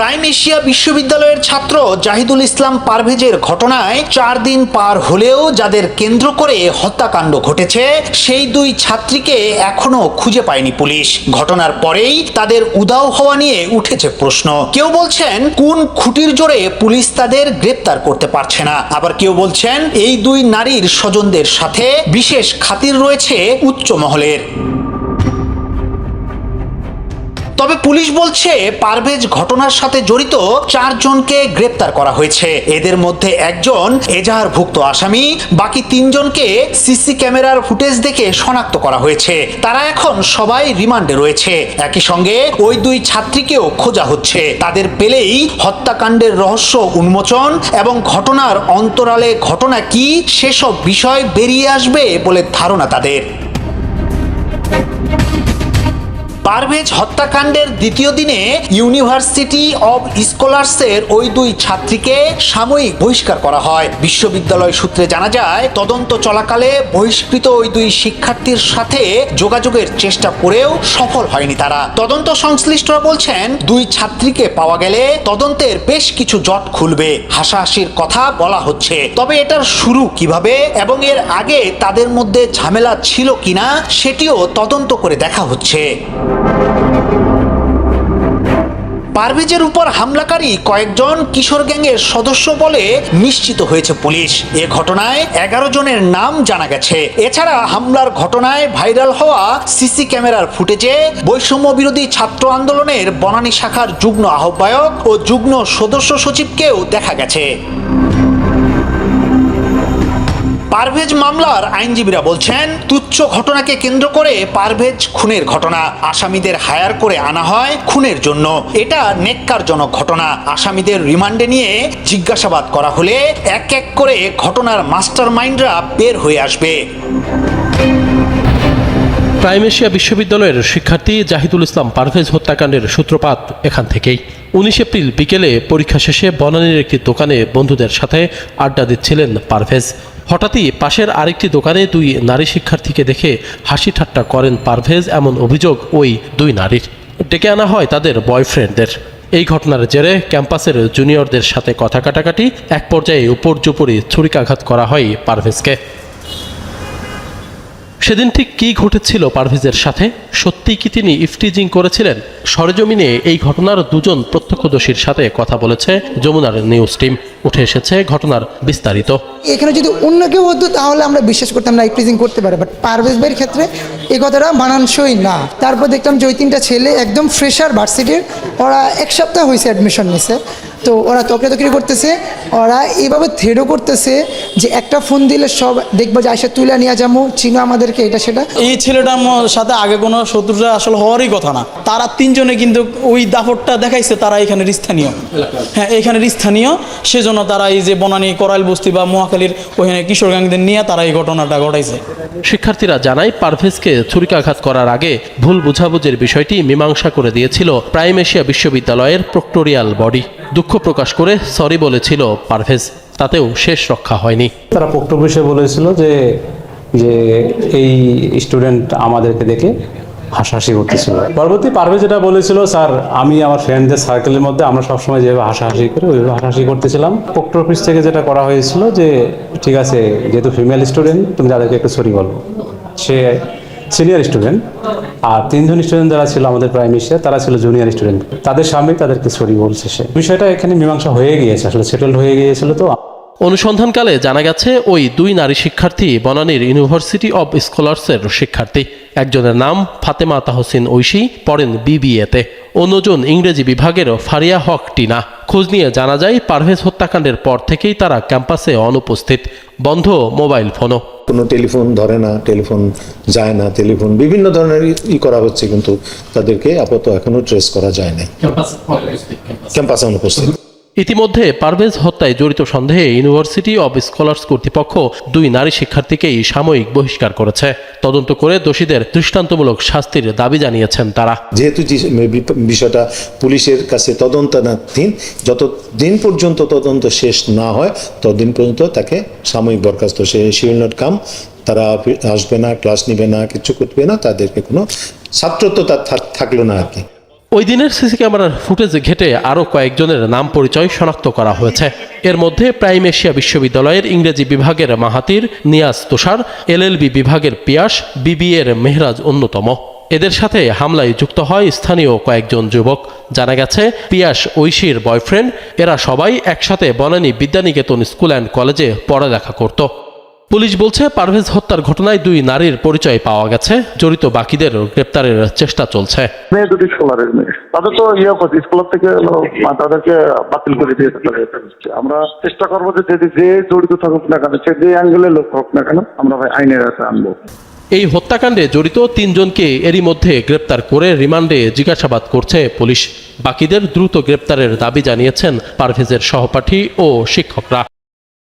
Prime Asia বিশ্ববিদ্যালয়ের ছাত্র জাহিদুল ইসলাম পারভেজের ঘটনায় চার দিন পার হলেও যাদের কেন্দ্র করে হত্যাকাণ্ড ঘটেছে, সেই দুই ছাত্রীকে এখনও খুঁজে পায়নি পুলিশ। ঘটনার পরেই তাদের উদাও হওয়া নিয়ে উঠেছে প্রশ্ন। কেউ বলছেন, কোন খুঁটির জোরে পুলিশ তাদের গ্রেপ্তার করতে পারছে না। আবার কেউ বলছেন, এই দুই নারীর স্বজনদের সাথে বিশেষ খাতির রয়েছে উচ্চ মহলের। তবে পুলিশ বলছে পারভেজ ঘটনার সাথে জড়িত চারজনকে গ্রেপ্তার করা হয়েছে। এদের মধ্যে একজন এজাহারভুক্ত আসামি, বাকি তিনজনকে সিসি ক্যামেরার ফুটেজ দেখে শনাক্ত করা হয়েছে। তারা এখন সবাই রিমান্ডে রয়েছে। একই সঙ্গে ওই দুই ছাত্রীকেও খোঁজা হচ্ছে। তাদের পেলেই হত্যাকাণ্ডের রহস্য উন্মোচন এবং ঘটনার অন্তরালে ঘটনা কি সেসব বিষয় বেরিয়ে আসবে বলে ধারণা তাদের। পারভেজ হত্যাকাণ্ডের দ্বিতীয় দিনে ইউনিভার্সিটি অব স্কলার্সের ওই দুই ছাত্রীকে সাময়িক বহিষ্কার করা হয়। বিশ্ববিদ্যালয় সূত্রে জানা যায়, তদন্ত চলাকালে বহিষ্কৃত ওই দুই শিক্ষার্থীর সাথে যোগাযোগের চেষ্টা করেও সফল হয়নি তারা। তদন্ত সংশ্লিষ্টরা বলছেন, দুই ছাত্রীকে পাওয়া গেলে তদন্তের বেশ কিছু জট খুলবে। হাসাহাসির কথা বলা হচ্ছে। তবে এটার শুরু কীভাবে এবং এর আগে তাদের মধ্যে ঝামেলা ছিল কিনা, সেটিও তদন্ত করে দেখা হচ্ছে। পারভেজের উপর হামলাকারী কয়েকজন কিশোর গ্যাংয়ের সদস্য বলে নিশ্চিত হয়েছে পুলিশ। এ ঘটনায় এগারো জনের নাম জানা গেছে। এছাড়া হামলার ঘটনায় ভাইরাল হওয়া সিসি ক্যামেরার ফুটেজে বৈষম্য বিরোধী ছাত্র আন্দোলনের বনানী শাখার যুগ্ম আহ্বায়ক ও যুগ্ম সদস্য সচিবকেও দেখা গেছে। পারভেজ মামলার আইনজীবীরা বলছেন, তুচ্ছ ঘটনাকে কেন্দ্র করে পারভেজ খুনের ঘটনা আসামিদের হায়ার করে আনা হয় খুনের জন্য। এটা নেককারজনক ঘটনা। আসামিদের রিমান্ডে নিয়ে জিজ্ঞাসাবাদ করা হলে এক এক করে ঘটনার মাস্টার মাইন্ডরা বের হয়ে আসবে। প্রাইম এশিয়া বিশ্ববিদ্যালয়ের শিক্ষার্থী জাহিদুল ইসলাম পারভেজ হত্যাকাণ্ডের সূত্রপাত এখান থেকেই। উনিশ এপ্রিল বিকেলে পরীক্ষা শেষে বনানীর একটি দোকানে বন্ধুদের সাথে আড্ডা দিচ্ছিলেন পারভেজ। হঠাৎই পাশের আরেকটি দোকানে দুই নারী শিক্ষার্থীকে দেখে হাসি ঠাট্টা করেন পারভেজ এমন অভিযোগ ওই দুই নারীর। ডেকে আনা হয় তাদের বয়ফ্রেন্ডদের। এই ঘটনার জেরে ক্যাম্পাসের জুনিয়রদের সাথে কথা কাটাকাটি এক পর্যায়ে উপর্যুপরি ছুরিকাঘাত করা হয় পারভেজকে। সেদিন ঠিক কী ঘটেছিল পারভেজের সাথে? সত্যিই কি তিনি ইফটিজিং করেছিলেন? সরেজমিনে এই ঘটনার দুজন প্রত্যক্ষদর্শীর সাথে কথা বলেছে যমুনার নিউজ টিম। উঠে এসেছে ঘটনার বিস্তারিত। এখানে যদি অন্য কেউ হতো, তাহলে আমরা বিশ্বাস করতাম না প্রিজিং করতে পারে। বাট পারভেজ ভাইয়ের ক্ষেত্রে এই কথাটা মানানসই না। তারপর দেখলাম যে ওই তিনটা ছেলে একদম ফ্রেশার ভার্সিটির, ওরা এক সপ্তাহ হয়েছে অ্যাডমিশন নিছে। তো ওরা তকরি করতেছে ওরা এইভাবে থ্রেডও করতেছে যে একটা ফোন দিলে সব দেখব যে আইসা তুলে নিয়ে যাব চিনো আমাদেরকে এটা সেটা। এই ছেলেটার সাথে আগে কোনো শত্রুতা আসলে হওয়ারই কথা না। তারা তিনজনে কিন্তু ওই দাপটটা দেখাইছে তারা এখানের স্থানীয়। হ্যাঁ এখানের স্থানীয়। সেজন্য তারা এই যে বনানী করাইল বস্তি বা মহাখালীর ওইখানে কিশোর গ্যাংদের নিয়ে তারা এই ঘটনাটা ঘটাইছে। শিক্ষার্থীরা জানায় পারভেজকে ছুরিকাঘাত করার আগে ভুল বুঝাবুঝির বিষয়টি মীমাংসা করে দিয়েছিল প্রাইম এশিয়া বিশ্ববিদ্যালয়ের প্রক্টোরিয়াল বডি। দুঃখ প্রকাশ করে সরি বলেছিল পারভেজ, তাতেও শেষ রক্ষা হয়নি। তারা বক্তব্য এসে বলেছিল যে যে এই স্টুডেন্ট আমাদেরকে দেখে হাসাহাসি করতেছিল। পরবর্তী পারভে যেটা বলেছিল, স্যার, আমি আমার ফ্রেন্ডদের সার্কেলের মধ্যে আমরা সবসময় যেভাবে হাসাহাসি করি, ওইভাবে হাসাহাসি করতেছিলাম। পোক্ট অফিস থেকে যেটা করা হয়েছিল যে, ঠিক আছে, যেহেতু ফিমেল স্টুডেন্ট তুমি তাদেরকে একটু সরি বলো। সে সিনিয়র স্টুডেন্ট আর তিনজন স্টুডেন্ট যারা ছিল আমাদের প্রাইম এশিয়া, তারা ছিল জুনিয়র স্টুডেন্ট। তাদের সামনে তাদেরকে সরি বলছে সে। বিষয়টা এখানে মীমাংসা হয়ে গিয়েছে, আসলে সেটেলড হয়ে গিয়েছিল তো। অনুসন্ধানকালে জানা গেছে, ওই দুই নারী শিক্ষার্থী বনানীর ইউনিভার্সিটি অব স্কলার্সের শিক্ষার্থী। একজনের নাম ফাতেমা তাহসিন ঐশী, পড়েন বিবিএতে অন্যজন ইংরেজি বিভাগেরও ফারিয়া হক টিনা। খোঁজ নিয়ে জানা যায় পারভেজ হত্যাকাণ্ডের পর থেকেই তারা ক্যাম্পাসে অনুপস্থিত। বন্ধ মোবাইল ফোনও। কোনো টেলিফোন ধরে না টেলিফোন যায় না টেলিফোন বিভিন্ন ধরনের ই- করা হচ্ছে কিন্তু তাদেরকে আপাতত এখনও ট্রেস করা যায় না ক্যাম্পাসে অনুপস্থিত। ইতিমধ্যে পারভেজ হত্যায় জড়িত সন্দেহে ইউনিভার্সিটি অব স্কলার্স কর্তৃপক্ষ দুই নারী শিক্ষার্থীকেই সাময়িক বহিষ্কার করেছে। তদন্ত করে দোষীদের দৃষ্টান্তমূলক শাস্তির দাবি জানিয়েছেন তারা। যেহেতু বিষয়টা পুলিশের কাছে তদন্তাধীন যত দিন পর্যন্ত তদন্ত শেষ না হয়, ততদিন পর্যন্ত তাকে সাময়িক বরখাস্ত। সে শি নট কাম, তারা আসবে না, ক্লাস নিবে না, কিছু করবে না, তাদেরকে কোনো ছাত্রত্ব তার থাক- থাকল না আর কি। ওই দিনের সিসি ক্যামেরার ফুটেজ ঘেটে আরও কয়েকজনের নাম পরিচয় শনাক্ত করা হয়েছে। এর মধ্যে প্রাইম এশিয়া বিশ্ববিদ্যালয়ের ইংরেজি বিভাগের মাহাতির নিয়াজ তুষার, এলএলবি বিভাগের পিয়াস, বিবিএর মেহরাজ অন্যতম। এদের সাথে হামলায় যুক্ত হয় স্থানীয় কয়েকজন যুবক। জানা গেছে, পিয়াস ঐশীর বয়ফ্রেন্ড, এরা সবাই একসাথে বনানী বিদ্যানিকেতন স্কুল অ্যান্ড কলেজে পড়ালেখা করত। পুলিশ বলছে পারভেজ হত্যার ঘটনায় দুই নারীর পরিচয় পাওয়া গেছে। জড়িত বাকিদের গ্রেপ্তারের চেষ্টা চলছে। দুটি স্কলারের মেয়ে। তাদের তো ইয়ে করছে স্কুল থেকে তাদেরকে বাতিল করে হচ্ছে। আমরা চেষ্টা করব যে যদি যে জড়িত থাকুক না কেন সে যে অ্যাঙ্গেলে লোক হোক না কেন আমরা আইনের হাতে আনব। এই হত্যাকাণ্ডে জড়িত তিনজনকে এরই মধ্যে গ্রেপ্তার করে রিমান্ডে জিজ্ঞাসাবাদ করছে পুলিশ। বাকিদের দ্রুত গ্রেপ্তারের দাবি জানিয়েছেন পারভেজের সহপাঠী ও শিক্ষকরা।